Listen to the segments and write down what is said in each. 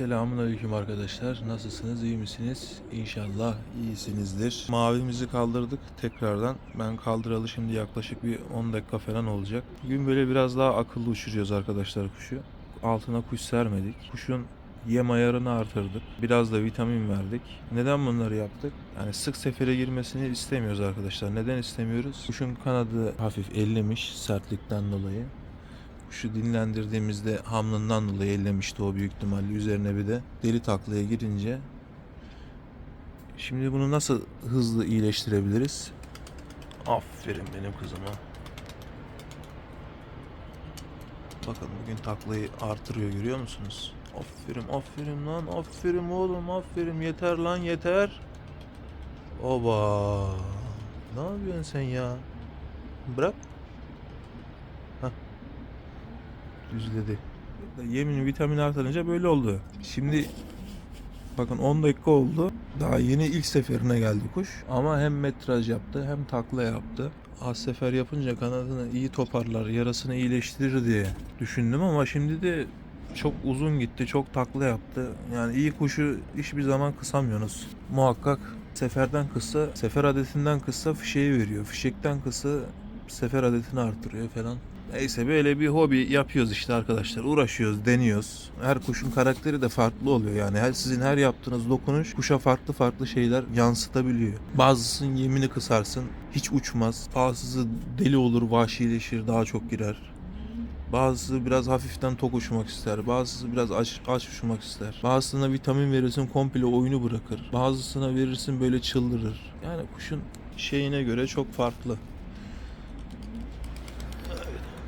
Selamünaleyküm arkadaşlar. Nasılsınız? iyi misiniz? İnşallah iyisinizdir. Mavimizi kaldırdık tekrardan. Ben kaldıralı şimdi yaklaşık bir 10 dakika falan olacak. Bugün böyle biraz daha akıllı uçuruyoruz arkadaşlar kuşu. Altına kuş sermedik. Kuşun yem ayarını artırdık. Biraz da vitamin verdik. Neden bunları yaptık? Yani sık sefere girmesini istemiyoruz arkadaşlar. Neden istemiyoruz? Kuşun kanadı hafif ellemiş sertlikten dolayı. Kuşu dinlendirdiğimizde hamlından dolayı ellemişti o büyük ihtimalle. Üzerine bir de deli taklaya girince. Şimdi bunu nasıl hızlı iyileştirebiliriz? Aferin benim kızıma. Bakın bugün taklayı artırıyor görüyor musunuz? Aferin aferin lan aferin oğlum aferin yeter lan yeter. Oba. Ne yapıyorsun sen ya? Bırak. Düzledi. Yemin vitamin artırınca böyle oldu. Şimdi bakın 10 dakika oldu. Daha yeni ilk seferine geldi kuş. Ama hem metraj yaptı hem takla yaptı. Az sefer yapınca kanadını iyi toparlar, yarasını iyileştirir diye düşündüm ama şimdi de çok uzun gitti, çok takla yaptı. Yani iyi kuşu hiçbir zaman kısamıyorsunuz. Muhakkak seferden kısa, sefer adetinden kısa fişeği veriyor. Fişekten kısa sefer adetini artırıyor falan. Neyse böyle bir hobi yapıyoruz işte arkadaşlar. Uğraşıyoruz, deniyoruz. Her kuşun karakteri de farklı oluyor yani. Her sizin her yaptığınız dokunuş kuşa farklı farklı şeyler yansıtabiliyor. Bazısının yemini kısarsın, hiç uçmaz. Bazısı deli olur, vahşileşir, daha çok girer. Bazısı biraz hafiften tok uçmak ister. Bazısı biraz aç, aç uçmak ister. Bazısına vitamin verirsin komple oyunu bırakır. Bazısına verirsin böyle çıldırır. Yani kuşun şeyine göre çok farklı.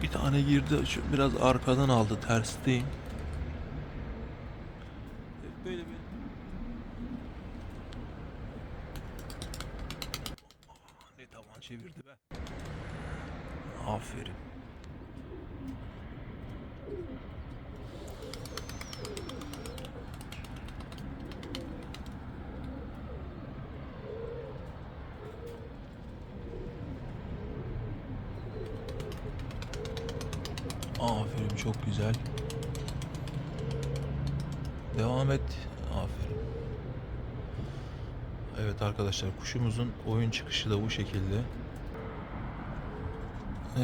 Bir tane girdi biraz arkadan aldı tersteyim. Böyle bir ne tavan çevirdi be. Aferin. Aferin çok güzel. Devam et. Aferin. Evet arkadaşlar kuşumuzun oyun çıkışı da bu şekilde.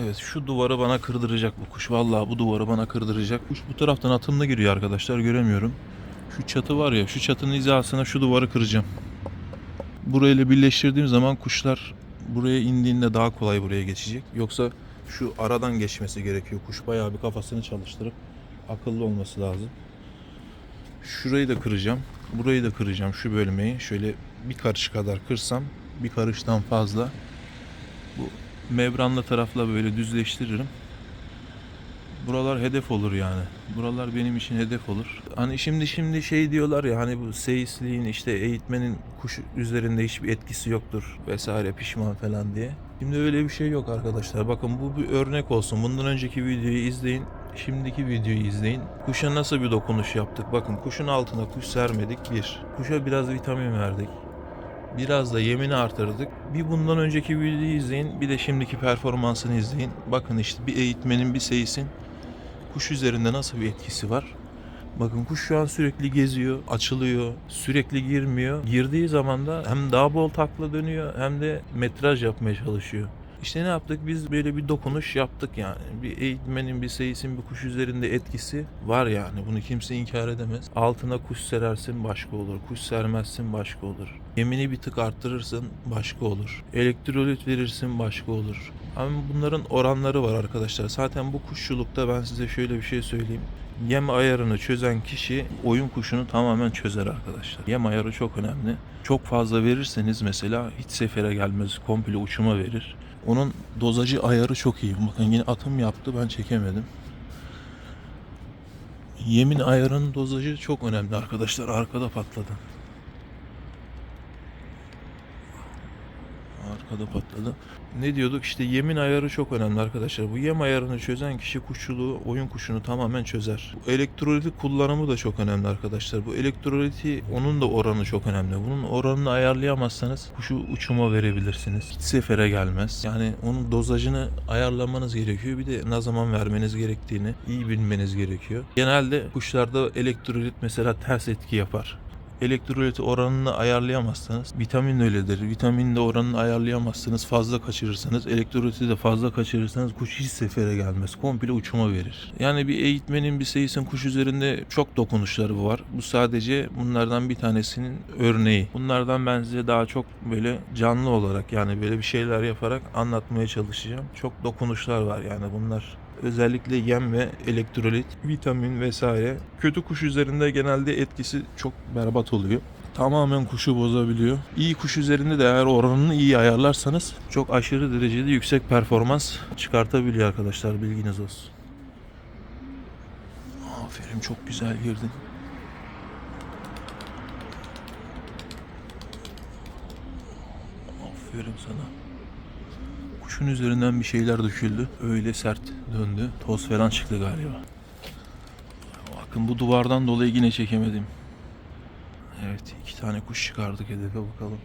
Evet şu duvarı bana kırdıracak bu kuş. Vallahi bu duvarı bana kırdıracak. Kuş bu taraftan atımla giriyor arkadaşlar göremiyorum. Şu çatı var ya şu çatının hizasına şu duvarı kıracağım. Burayla birleştirdiğim zaman kuşlar buraya indiğinde daha kolay buraya geçecek. Yoksa şu aradan geçmesi gerekiyor. Kuş bayağı bir kafasını çalıştırıp akıllı olması lazım. Şurayı da kıracağım. Burayı da kıracağım. Şu bölmeyi şöyle bir karış kadar kırsam bir karıştan fazla bu membranlı tarafla böyle düzleştiririm. Buralar hedef olur yani. Buralar benim için hedef olur. Hani şimdi şimdi şey diyorlar ya hani bu seyisliğin işte eğitmenin kuş üzerinde hiçbir etkisi yoktur vesaire pişman falan diye. Şimdi öyle bir şey yok arkadaşlar. Bakın bu bir örnek olsun. Bundan önceki videoyu izleyin. Şimdiki videoyu izleyin. Kuşa nasıl bir dokunuş yaptık? Bakın kuşun altına kuş sermedik bir. Kuşa biraz vitamin verdik. Biraz da yemini artırdık. Bir bundan önceki videoyu izleyin. Bir de şimdiki performansını izleyin. Bakın işte bir eğitmenin bir seyisin kuş üzerinde nasıl bir etkisi var? Bakın kuş şu an sürekli geziyor, açılıyor, sürekli girmiyor. Girdiği zaman da hem daha bol takla dönüyor hem de metraj yapmaya çalışıyor. İşte ne yaptık? Biz böyle bir dokunuş yaptık yani. Bir eğitmenin, bir seyisin bir kuş üzerinde etkisi var yani. Bunu kimse inkar edemez. Altına kuş serersin başka olur. Kuş sermezsin başka olur. Yemini bir tık arttırırsın başka olur. Elektrolit verirsin başka olur. Ama bunların oranları var arkadaşlar. Zaten bu kuşçulukta ben size şöyle bir şey söyleyeyim. Yem ayarını çözen kişi oyun kuşunu tamamen çözer arkadaşlar. Yem ayarı çok önemli. Çok fazla verirseniz mesela hiç sefere gelmez. Komple uçuma verir. Onun dozajı ayarı çok iyi. Bakın yine atım yaptı ben çekemedim. Yemin ayarının dozajı çok önemli arkadaşlar. Arkada patladı. Arkada patladı. Ne diyorduk? İşte yemin ayarı çok önemli arkadaşlar. Bu yem ayarını çözen kişi kuşçuluğu, oyun kuşunu tamamen çözer. Bu elektroliti kullanımı da çok önemli arkadaşlar. Bu elektroliti onun da oranı çok önemli. Bunun oranını ayarlayamazsanız kuşu uçuma verebilirsiniz. Hiç sefere gelmez. Yani onun dozajını ayarlamanız gerekiyor. Bir de ne zaman vermeniz gerektiğini iyi bilmeniz gerekiyor. Genelde kuşlarda elektrolit mesela ters etki yapar elektrolit oranını ayarlayamazsanız vitamin öyledir. Vitamin de oranını ayarlayamazsınız. Fazla kaçırırsanız elektroliti de fazla kaçırırsanız kuş hiç sefere gelmez. Komple uçuma verir. Yani bir eğitmenin bir seyisin kuş üzerinde çok dokunuşları var. Bu sadece bunlardan bir tanesinin örneği. Bunlardan ben size daha çok böyle canlı olarak yani böyle bir şeyler yaparak anlatmaya çalışacağım. Çok dokunuşlar var yani bunlar özellikle yem ve elektrolit, vitamin vesaire kötü kuş üzerinde genelde etkisi çok berbat oluyor. Tamamen kuşu bozabiliyor. İyi kuş üzerinde de eğer oranını iyi ayarlarsanız çok aşırı derecede yüksek performans çıkartabiliyor arkadaşlar bilginiz olsun. Aferin çok güzel girdin. Aferin sana. Kuşun üzerinden bir şeyler döküldü. Öyle sert döndü. Toz falan çıktı galiba. Bakın bu duvardan dolayı yine çekemedim. Evet iki tane kuş çıkardık hedefe bakalım.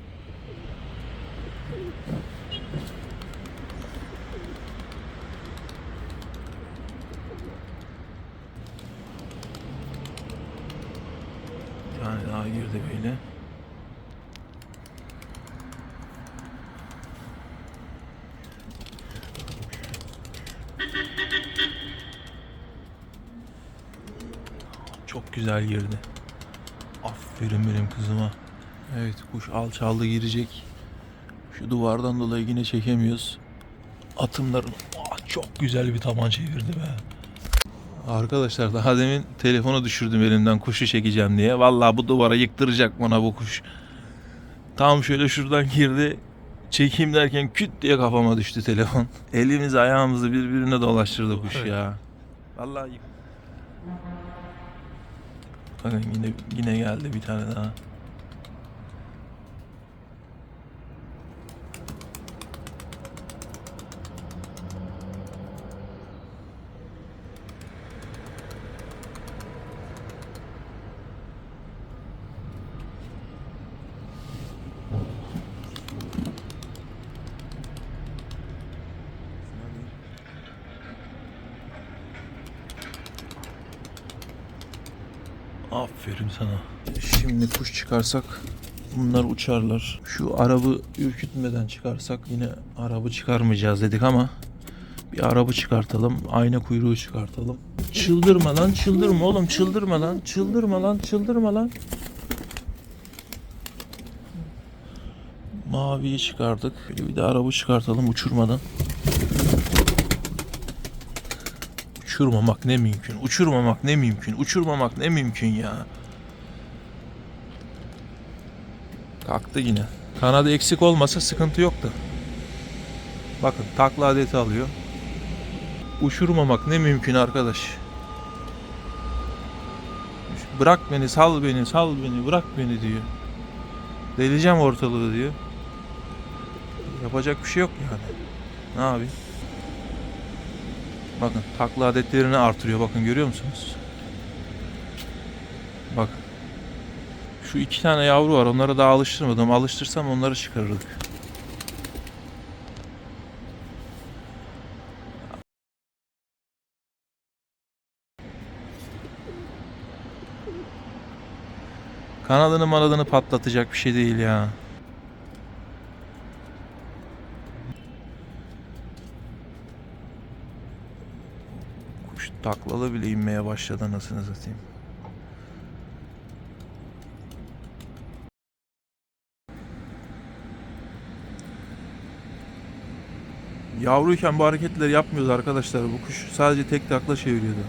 Bir tane daha girdi böyle. Çok güzel girdi. Aferin benim kızıma. Evet kuş alçaldı girecek. Şu duvardan dolayı yine çekemiyoruz. Atımların Ah, çok güzel bir taban çevirdi be. Arkadaşlar daha demin telefonu düşürdüm elimden kuşu çekeceğim diye. Vallahi bu duvara yıktıracak bana bu kuş. Tam şöyle şuradan girdi. Çekeyim derken küt diye kafama düştü telefon. Elimizi ayağımızı birbirine dolaştırdı kuş Evet. ya. Vallahi yık- Bakın yine yine geldi bir tane daha. Aferin sana. Şimdi kuş çıkarsak bunlar uçarlar. Şu arabı ürkütmeden çıkarsak yine arabı çıkarmayacağız dedik ama bir arabı çıkartalım. Ayna kuyruğu çıkartalım. Çıldırma lan çıldırma oğlum çıldırma lan çıldırma lan çıldırma lan. Maviyi çıkardık. Bir de arabı çıkartalım uçurmadan. Uçurmamak ne mümkün. Uçurmamak ne mümkün. Uçurmamak ne mümkün ya. Kalktı yine. Kanadı eksik olmasa sıkıntı yoktu. Bakın takla adeti alıyor. Uçurmamak ne mümkün arkadaş. Bırak beni, sal beni, sal beni, bırak beni diyor. Deleceğim ortalığı diyor. Yapacak bir şey yok yani. Ne yapayım? Bakın takla adetlerini artırıyor. Bakın görüyor musunuz? Bak. Şu iki tane yavru var. Onları daha alıştırmadım. Alıştırsam onları çıkarırdık. Kanadını manadını patlatacak bir şey değil ya. Kuş taklalı bile inmeye başladı anasını satayım. Yavruyken bu hareketleri yapmıyordu arkadaşlar. Bu kuş sadece tek takla çeviriyordu.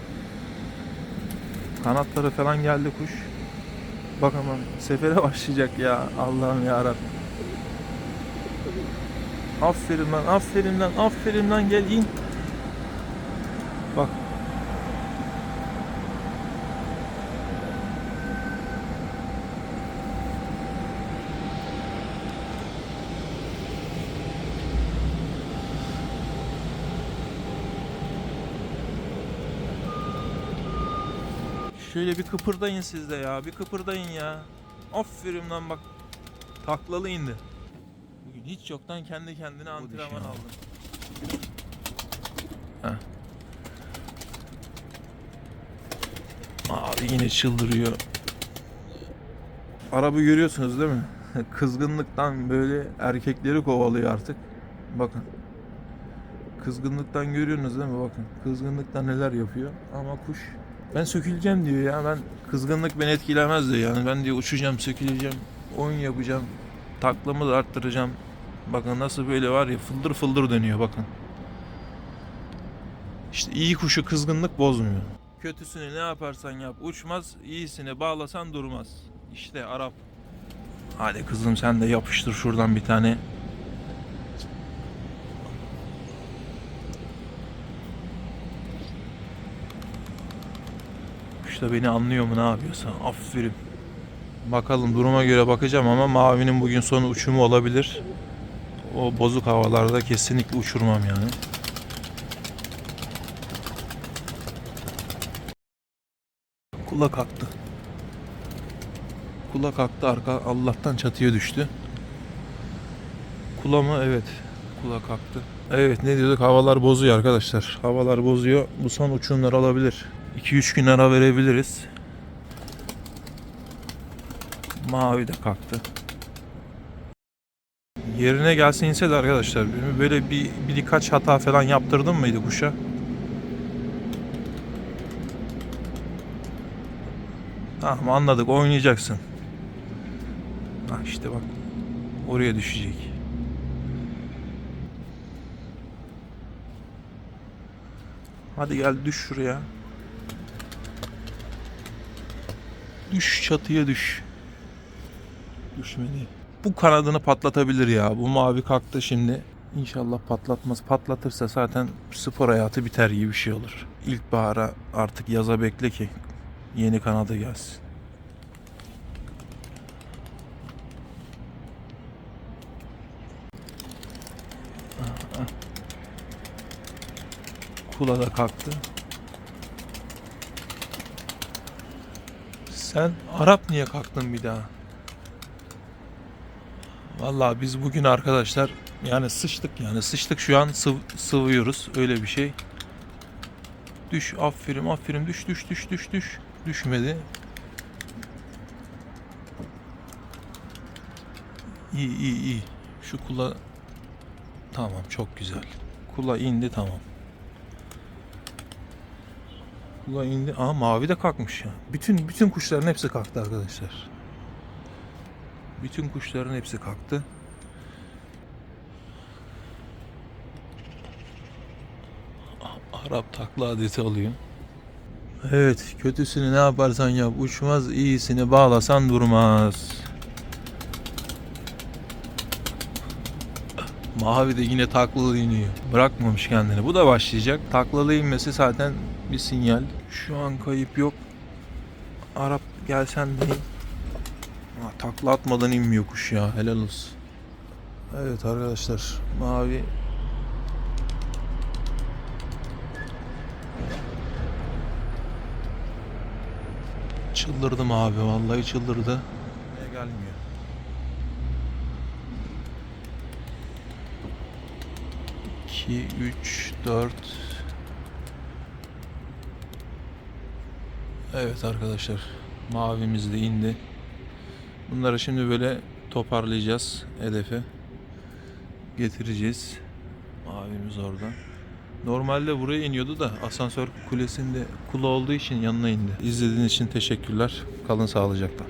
Kanatları falan geldi kuş. Bak ama sefere başlayacak ya. Allah'ım ya Aferin lan, aferin lan, aferin lan gel in. Bak. Şöyle bir kıpırdayın siz de ya. Bir kıpırdayın ya. Aferin lan bak. Taklalı indi. Bugün hiç yoktan kendi kendine antrenman aldım. Heh. Abi yine çıldırıyor. Arabı görüyorsunuz değil mi? Kızgınlıktan böyle erkekleri kovalıyor artık. Bakın. Kızgınlıktan görüyorsunuz değil mi? Bakın. Kızgınlıktan neler yapıyor. Ama kuş ben söküleceğim diyor ya. Ben kızgınlık beni etkilemez diyor yani. Ben diyor uçacağım, söküleceğim, oyun yapacağım. Taklamı da arttıracağım. Bakın nasıl böyle var ya fıldır fıldır dönüyor bakın. İşte iyi kuşu kızgınlık bozmuyor. Kötüsünü ne yaparsan yap uçmaz, iyisini bağlasan durmaz. İşte Arap. Hadi kızım sen de yapıştır şuradan bir tane. Da beni anlıyor mu ne yapıyorsa. Aferin. Bakalım duruma göre bakacağım ama mavinin bugün son uçumu olabilir. O bozuk havalarda kesinlikle uçurmam yani. Kula kalktı. Kula kalktı arka Allah'tan çatıya düştü. Kula mı? Evet. Kula kalktı. Evet ne diyorduk? Havalar bozuyor arkadaşlar. Havalar bozuyor. Bu son uçumlar alabilir. 2-3 gün ara verebiliriz. Mavi de kalktı. Yerine gelse inse de arkadaşlar böyle bir, bir birkaç hata falan yaptırdın mıydı kuşa? Tamam anladık oynayacaksın. Ha işte bak oraya düşecek. Hadi gel düş şuraya. Düş çatıya düş. Düşmedi. Bu kanadını patlatabilir ya. Bu mavi kalktı şimdi. İnşallah patlatmaz. Patlatırsa zaten spor hayatı biter gibi bir şey olur. İlkbahara artık yaza bekle ki yeni kanadı gelsin. Kula da kalktı. Sen Arap niye kalktın bir daha? Vallahi biz bugün arkadaşlar yani sıçtık yani sıçtık şu an sıv, sıvıyoruz öyle bir şey. Düş aferin aferin düş düş düş düş düş. Düşmedi. İyi iyi iyi. Şu kula tamam çok güzel. Kula indi tamam. Kula indi. Aa mavi de kalkmış ya. Bütün bütün kuşların hepsi kalktı arkadaşlar. Bütün kuşların hepsi kalktı. Arap takla adeti alıyor. Evet, kötüsünü ne yaparsan yap uçmaz, iyisini bağlasan durmaz. Mavi de yine taklalı iniyor. Bırakmamış kendini. Bu da başlayacak. Taklalı inmesi zaten bir sinyal. Şu an kayıp yok. Arap gelsen diyeyim. Ha, takla atmadan inmiyor kuş ya. Helal olsun. Evet arkadaşlar. Mavi Çıldırdım abi vallahi çıldırdı. Niye gelmiyor? İki, üç, dört. Evet arkadaşlar. Mavimiz de indi. Bunları şimdi böyle toparlayacağız hedefe. Getireceğiz. Mavimiz orada. Normalde buraya iniyordu da asansör kulesinde kula olduğu için yanına indi. İzlediğiniz için teşekkürler. Kalın sağlıcakla.